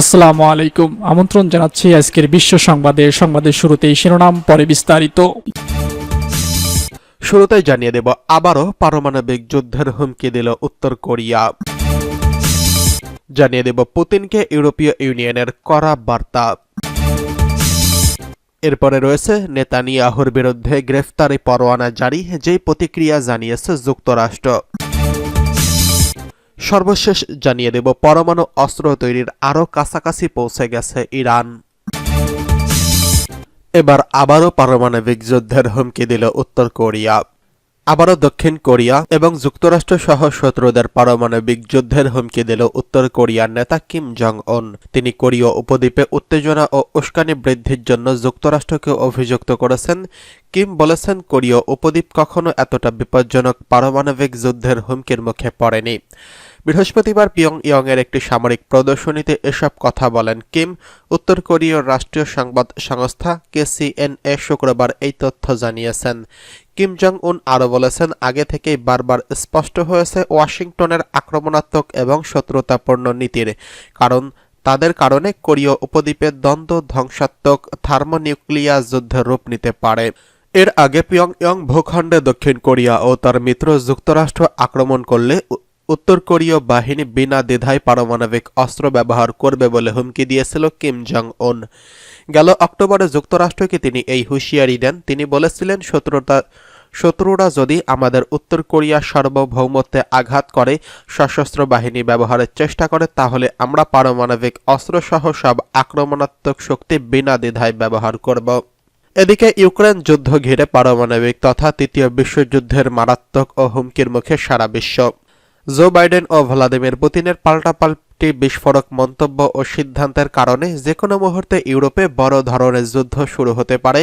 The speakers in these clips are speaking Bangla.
আসসালামু আলাইকুম। আমন্ত্রণ জানাচ্ছি আজকের বিশ্ব সংবাদে। সংবাদের শুরুতেই শিরোনাম, পরে বিস্তারিত। শুরুতেই জানিয়ে দেব, আবারও পারমাণবিক যুদ্ধের হুমকি দিল উত্তর কোরিয়া। জানিয়ে দেব, পুতিনকে ইউরোপীয় ইউনিয়নের কড়া বার্তা। এরপরে রয়েছে নেতানিয়াহুর বিরুদ্ধে গ্রেফতারি পরোয়ানা জারি, যেই প্রতিক্রিয়া জানিয়েছে যুক্তরাষ্ট্র। সর্বশেষ জানিয়ে দেব, পরমাণু অস্ত্র তৈরির আরও কাছাকাছি পৌঁছে গেছে ইরান। এবার আবারও পারমাণবিক যুদ্ধের হুমকি দিল উত্তর কোরিয়া। আবারও দক্ষিণ কোরিয়া এবং যুক্তরাষ্ট্র সহ শত্রুদের পারমাণবিক যুদ্ধের হুমকি দিল উত্তর কোরিয়ার নেতা কিম জং অন তিনি কোরীয় উপদ্বীপে উত্তেজনা ও উস্কানি বৃদ্ধির জন্য যুক্তরাষ্ট্রকে অভিযুক্ত করেছেন। কিম বলেছেন, কোরীয় উপদ্বীপ কখনো এতটা বিপজ্জনক পারমাণবিক যুদ্ধের হুমকির মুখে পড়েনি। বৃহস্পতিবার পিয়ং ইয়ং এর একটি সামরিক প্রদর্শনীতে এসব কথা বলেন কিম। উত্তর কোরীয় রাষ্ট্রীয় সংবাদ সংস্থা কেসিএনএ শুক্রবার এই তথ্য জানিয়েছেন। কিম জং উন আরও বলেছেন, আগে থেকেই বারবার স্পষ্ট হয়েছে ওয়াশিংটনের আক্রমণাত্মক এবং শত্রুতাপূর্ণ নীতির কারণ। তাদের কারণে কোরীয় উপদ্বীপের দ্বন্দ্ব, ধ্বংসাত্মক, থার্মোনিউক্লিয়াস যুদ্ধের রূপ নিতে পারে। এর আগে পিয়ং ইয়ং ভূখণ্ডে দক্ষিণ কোরিয়া ও তার মিত্র যুক্তরাষ্ট্র আক্রমণ করলে উত্তর কোরীয় বাহিনী বিনা দ্বিধায় পারমাণবিক অস্ত্র ব্যবহার করবে বলে হুমকি দিয়েছিল কিম জং উন গেল অক্টোবরে যুক্তরাষ্ট্রকে তিনি এই হুঁশিয়ারি দেন। তিনি বলেছিলেন, শত্রুতা, শত্রুরা যদি আমাদের উত্তর কোরিয়ার সার্বভৌমত্বে আঘাত করে, সশস্ত্র বাহিনী ব্যবহারের চেষ্টা করে, তাহলে আমরা পারমাণবিক অস্ত্রসহ সব আক্রমণাত্মক শক্তি বিনা দ্বিধায় ব্যবহার করব। এদিকে ইউক্রেন যুদ্ধ ঘিরে পারমাণবিক তথা তৃতীয় বিশ্বযুদ্ধের মারাত্মক ও হুমকির মুখে সারা বিশ্ব জো বাইডেন ও ভ্লাদিমির পুতিনের পাল্টাপাল্টি বিস্ফোরক মন্তব্য ও সিদ্ধান্তের কারণে যে কোনো মুহূর্তে ইউরোপে বড় ধরনের যুদ্ধ শুরু হতে পারে,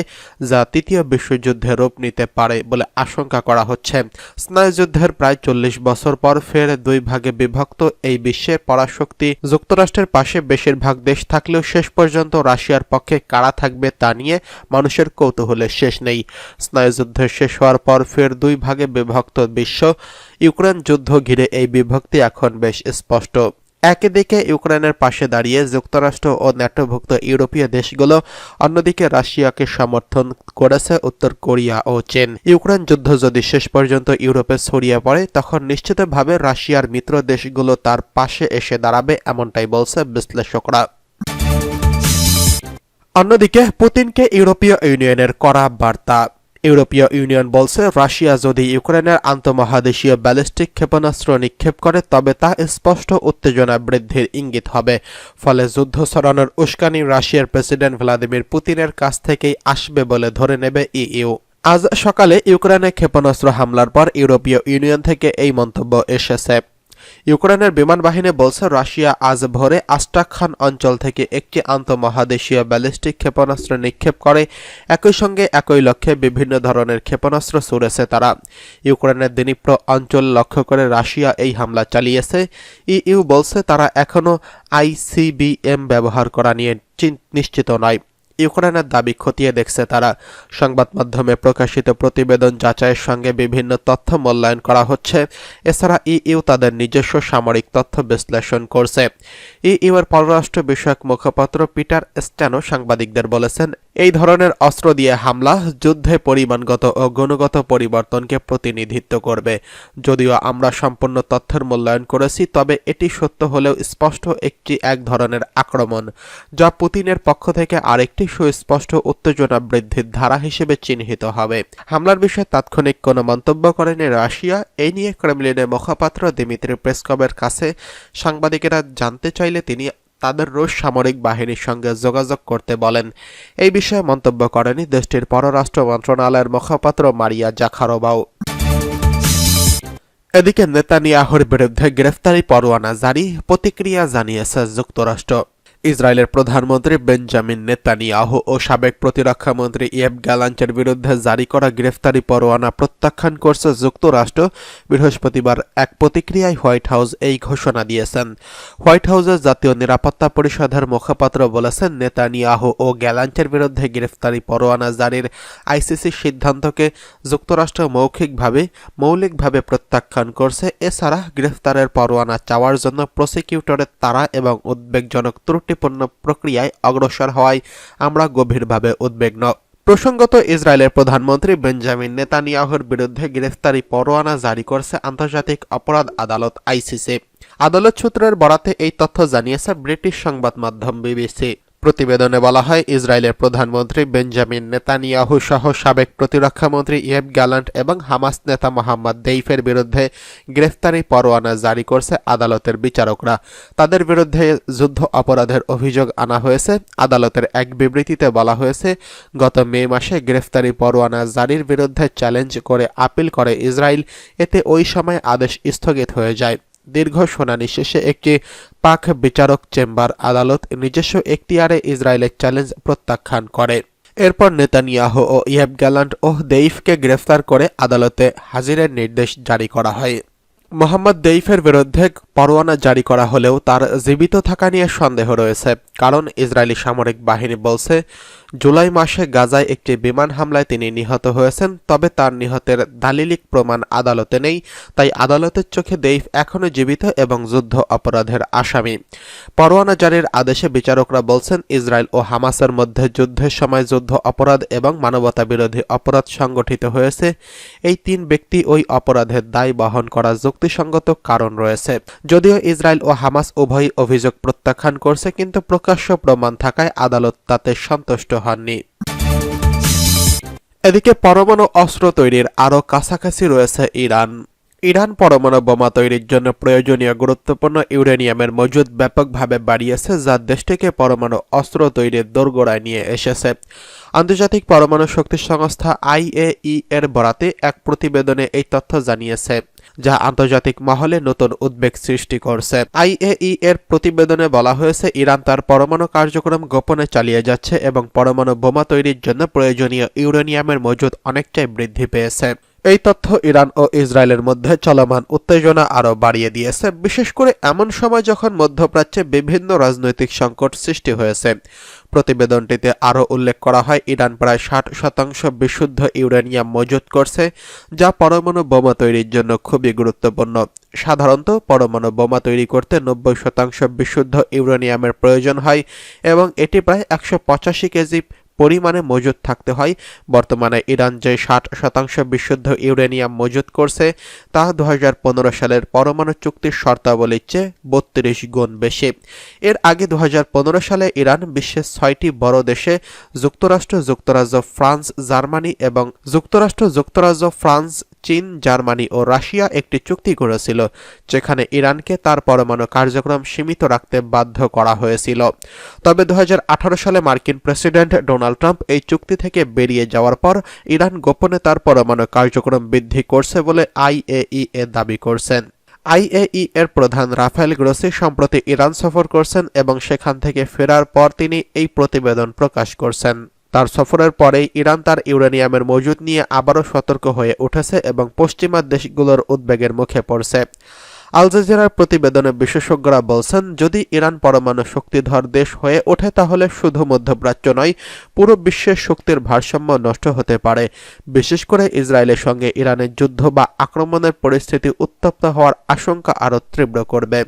যা তৃতীয় বিশ্বযুদ্ধে রূপ নিতে পারে বলে আশঙ্কা করা হচ্ছে। স্নায়ুযুদ্ধের প্রায় চল্লিশ বছর পর ফের দুই ভাগে বিভক্ত এই বিশ্বের পরাশক্তি যুক্তরাষ্ট্রের পাশে বেশিরভাগ দেশ থাকলেও শেষ পর্যন্ত রাশিয়ার পক্ষে কারা থাকবে তা নিয়ে মানুষের কৌতূহলের শেষ নেই। স্নায়ুযুদ্ধ শেষ হওয়ার পর ফের দুই ভাগে বিভক্ত বিশ্ব। ইউক্রেন যুদ্ধ ঘিরে এই বিভক্তি এখন বেশ স্পষ্ট। একই দিকে ইউক্রেনের পাশে দাঁড়িয়ে যুক্তরাষ্ট্র ও ন্যাটোভুক্ত ইউরোপীয় দেশগুলো, অন্যদিকে রাশিয়াকে সমর্থন করেছে উত্তর কোরিয়া ও চীন। ইউক্রেন যুদ্ধ যদি শেষ পর্যন্ত ইউরোপে ছড়িয়ে পড়ে, তখন নিশ্চিতভাবে রাশিয়ার মিত্র দেশগুলো তার পাশে এসে দাঁড়াবে, এমনটাই বলছে বিশ্লেষকরা। অন্যদিকে পুতিনকে ইউরোপীয় ইউনিয়নের কড়া বার্তা। ইউরোপীয় ইউনিয়ন বলছে, রাশিয়া যদি ইউক্রেনের আন্তঃমহাদেশীয় ব্যালিস্টিক ক্ষেপণাস্ত্র নিক্ষেপ করে, তবে তা স্পষ্ট উত্তেজনা বৃদ্ধির ইঙ্গিত হবে। ফলে যুদ্ধ ছড়ানোর উস্কানি রাশিয়ার প্রেসিডেন্ট ভ্লাদিমির পুতিনের কাছ থেকেই আসবে বলে ধরে নেবে ইইউ। আজ সকালে ইউক্রেনে ক্ষেপণাস্ত্র হামলার পর ইউরোপীয় ইউনিয়ন থেকে এই মন্তব্য এসেছে। ইউক্রেনের বিমান বাহিনী বলছে রাশিয়া আজ ভোরে আস্ট্রাখান অঞ্চল থেকে একটি আন্তঃমহাদেশীয় ব্যালিস্টিক ক্ষেপণাস্ত্র নিক্ষেপ করে। একই সঙ্গে একই লক্ষ্যে বিভিন্ন ধরনের ক্ষেপণাস্ত্র ছুড়েছে তারা। ইউক্রেনের দিনিপ্র অঞ্চল লক্ষ্য করে রাশিয়া এই হামলা চালিয়েছে। ইইউ বলছে তারা এখনও আইসিবিএম ব্যবহার করা নিয়ে নিশ্চিত নয়। ইউক্রেনের দাবি খতিয়ে দেখছে তারা। সংবাদ মাধ্যমে প্রকাশিত প্রতিবেদন যাচাইয়ের সঙ্গে বিভিন্ন তথ্য মূল্যায়ন করা হচ্ছে। এছাড়া ইইউ তাদের নিজস্ব সামরিক তথ্য বিশ্লেষণ করছে। ইইউ এর পররাষ্ট্র বিষয়ক মুখপাত্র পিটার স্ট্যানো সাংবাদিকদের বলেছেন, এই ধরনের অস্ত্র দিয়ে হামলা যুদ্ধে পরিমাণগত ও গুণগত পরিবর্তনকে প্রতিনিধিত্ব করবে। যদিও আমরা সম্পূর্ণ তথ্যের মূল্যায়ন করেছি, তবে এটি সত্য হলেও স্পষ্ট একটি এক ধরনের আক্রমণ, যা পুতিনের পক্ষ থেকে আরেকটি সুস্পষ্ট উত্তেজনা বৃদ্ধির ধারা হিসেবে চিহ্নিত হবে। হামলার বিষয়ে তাৎক্ষণিক কোনো মন্তব্য করেনি রাশিয়া। এই নিয়ে ক্রেমলিনের মুখপাত্র দিমিত্রি পেসকভের কাছে সাংবাদিকেরা জানতে চাইলে তিনি তাদের রুশ সামরিক বাহিনীর সঙ্গে যোগাযোগ করতে বলেন। এই বিষয়ে মন্তব্য করেনি দেশটির পররাষ্ট্র মন্ত্রণালয়ের মুখপাত্র মারিয়া জাখারোবাও। এদিকে নেতানিয়াহুর বিরুদ্ধে গ্রেফতারি পরোয়ানা জারি, প্রতিক্রিয়া জানিয়েছে যুক্তরাষ্ট্র। ইসরায়েলের প্রধানমন্ত্রী বেঞ্জামিন নেতানিয়াহু ও সাবেক প্রতিরক্ষা মন্ত্রী ইয়েব গ্যালান্টের বিরুদ্ধে জারি করা গ্রেফতারি পরোয়ানা প্রত্যাখ্যান করছে যুক্তরাষ্ট্র। বৃহস্পতিবার এক প্রতিক্রিয়ায় হোয়াইট হাউস এই ঘোষণা দিয়েছেন। হোয়াইট হাউসের জাতীয় নিরাপত্তা পরিষদের মুখপাত্র বলেছেন, নেতানিয়াহু ও গ্যালান্টের বিরুদ্ধে গ্রেফতারি পরোয়ানা জারির আইসিসির সিদ্ধান্তকে যুক্তরাষ্ট্র মৌখিকভাবে, মৌলিকভাবে প্রত্যাখ্যান করছে। এছাড়া গ্রেফতারের পরোয়ানা চাওয়ার জন্য প্রসিকিউটরের তারা এবং উদ্বেগজনক ত্রুটি শান্তিপূর্ণ প্রক্রিয়ায় অগ্রসর হওয়ায় আমরা গভীরভাবে উদ্বিগ্ন। প্রসঙ্গত ইসরায়েলের প্রধানমন্ত্রী বেঞ্জামিন নেতানিয়াহুর বিরুদ্ধে গ্রেফতারি পরোয়ানা জারি করছে আন্তর্জাতিক অপরাধ আদালত আইসিসি। আদালত সূত্রের বরাতে এই তথ্য জানিয়েছে ব্রিটিশ সংবাদ মাধ্যম বিবিসি। প্রতিবেদনে বলা হয়, ইসরায়েলের প্রধানমন্ত্রী বেঞ্জামিন নেতানিয়াহু সহ সাবেক প্রতিরক্ষামন্ত্রী ইয়েব গ্যালান্ট এবং হামাস নেতা মোহাম্মদ দেইফের বিরুদ্ধে গ্রেফতারি পরোয়ানা জারি করছে আদালতের বিচারকরা। তাদের বিরুদ্ধে যুদ্ধ অপরাধের অভিযোগ আনা হয়েছে। আদালতের এক বিবৃতিতে বলা হয়েছে, গত মে মাসে গ্রেফতারি পরোয়ানা জারির বিরুদ্ধে চ্যালেঞ্জ করে আপিল করে ইসরায়েল। এতে ওই সময় আদেশ স্থগিত হয়ে যায়। দীর্ঘ শুনানি শেষে একটি পাক বিচারক চেম্বার আদালত নিজস্ব এখতিয়ারে ইসরায়েলের চ্যালেঞ্জ প্রত্যাখ্যান করে। এরপর নেতানিয়াহ ও ইয়েব গ্যালান্ট ও দেইফকে গ্রেফতার করে আদালতে হাজিরের নির্দেশ জারি করা হয়। মোহাম্মদ দেইফের বিরুদ্ধে পরোয়ানা জারি করা হলেও তার জীবিত থাকা নিয়ে সন্দেহ রয়েছে, কারণ ইসরায়েলি সামরিক বাহিনী বলছে জুলাই মাসে গাজায় একটি বিমান হামলায় তিনি নিহত হয়েছেন, তবে তার নিহতের দালিলিক প্রমাণ আদালতে নেই, তাই আদালতের চোখে দেইফ এখনও জীবিত এবং যুদ্ধ অপরাধের আসামি। পরোয়ানা জারির আদেশে বিচারকরা বলছেন, ইসরায়েল ও হামাসের মধ্যে যুদ্ধের সময় যুদ্ধ অপরাধ এবং মানবতা বিরোধী অপরাধ সংগঠিত হয়েছে। এই তিন ব্যক্তি ওই অপরাধের দায় বহন করা যুক্তিসঙ্গত কারণ রয়েছে। যদিও ইসরায়েল ও হামাস উভয়ই অভিযোগ প্রত্যাখ্যান করছে, কিন্তু প্রকাশ্য প্রমাণ থাকায় আদালত তাতে সন্তুষ্ট হননি এদিকে পরমাণু অস্ত্র তৈরির আরও কাছাকাছি রয়েছে ইরান। ইরান পরমাণু বোমা তৈরির জন্য প্রয়োজনীয় গুরুত্বপূর্ণ ইউরেনিয়ামের মজুদ ব্যাপকভাবে বাড়িয়েছে, যা দেশটিকে পরমাণু অস্ত্র তৈরির দোরগোড়ায় নিয়ে এসেছে। আন্তর্জাতিক পরমাণু শক্তি সংস্থা আইএই এর বরাতে এক প্রতিবেদনে এই তথ্য জানিয়েছে। যা আন্তর্জাতিক মহলে নতুন উদ্বেগ সৃষ্টি করছে। আইএই এর প্রতিবেদনে বলা হয়েছে, ইরান তার পরমাণু কার্যক্রম গোপনে চালিয়ে যাচ্ছে এবং পরমাণু বোমা তৈরির জন্য প্রয়োজনীয় ইউরেনিয়ামের মজুদ অনেকটাই বৃদ্ধি পেয়েছে। এই তথ্য ইরান ও ইসরায়েলের মধ্যে চলমান উত্তেজনা আরও বাড়িয়ে দিয়েছে। বিশেষ করে এমন সময় যখন মধ্যপ্রাচ্যে বিভিন্ন রাজনৈতিক সংকট সৃষ্টি হয়েছে। প্রতিবেদনটিতে আরও উল্লেখ করা হয়, ইরান প্রায় ষাট শতাংশ বিশুদ্ধ ইউরেনিয়াম মজুত করছে, যা পরমাণু বোমা তৈরির জন্য খুবই গুরুত্বপূর্ণ। সাধারণত, পরমাণু বোমা তৈরি করতে নব্বই শতাংশ বিশুদ্ধ ইউরেনিয়ামের প্রয়োজন হয় এবং এটি প্রায় একশো পঁচাশি কেজি পরিমাণে মজুত থাকতে হয়। বর্তমানে ইরান যে ষাট শতাংশ বিশুদ্ধ ইউরেনিয়াম মজুত করছে, তা দু হাজার পনেরো সালের পরমাণু চুক্তির শর্তাবলীর চেয়ে বত্রিশ গুণ বেশি। এর আগে দু হাজার পনেরো সালে ইরান বিশ্বের ছয়টি বড় দেশে যুক্তরাষ্ট্র, যুক্তরাজ্য, ফ্রান্স, জার্মানি এবং যুক্তরাষ্ট্র, যুক্তরাজ্য, ফ্রান্স চীন, জার্মানি ও রাশিয়া একটি চুক্তি করেছিল যেখানে ইরানকে তার পরমাণু কার্যক্রম সীমিত রাখতে বাধ্য করা হয়েছিল। তবে দু হাজার আঠারো সালে মার্কিন প্রেসিডেন্ট ডোনাল্ড ট্রাম্প এই চুক্তি থেকে বেরিয়ে যাওয়ার পর ইরান গোপনে তার পরমাণু কার্যক্রম বৃদ্ধি করছে বলে আইএই এ দাবি করছেন আইএই এর প্রধান রাফেল গ্রোসি সম্প্রতি ইরান সফর করছেন এবং সেখান থেকে ফেরার পর তিনি এই প্রতিবেদন প্রকাশ করছেন। তার সফরের পরেই ইরান তার ইউরেনিয়ামের মজুদ নিয়ে আবারও সতর্ক হয়ে উঠেছে এবং পশ্চিমা দেশগুলোর উদ্বেগের মুখে পড়ছে। আল জাজিরার প্রতিবেদনে বিশেষজ্ঞরা বলছেন, যদি ইরান পরমাণু শক্তিধর দেশ হয়ে ওঠে, তাহলে শুধু মধ্যপ্রাচ্য নয়, পুরো বিশ্বের শক্তির ভারসাম্য নষ্ট হতে পারে। বিশেষ করে ইসরায়েলের সঙ্গে ইরানের যুদ্ধ বা আক্রমণের পরিস্থিতি উত্তপ্ত হওয়ার আশঙ্কা আরও তীব্র করবে।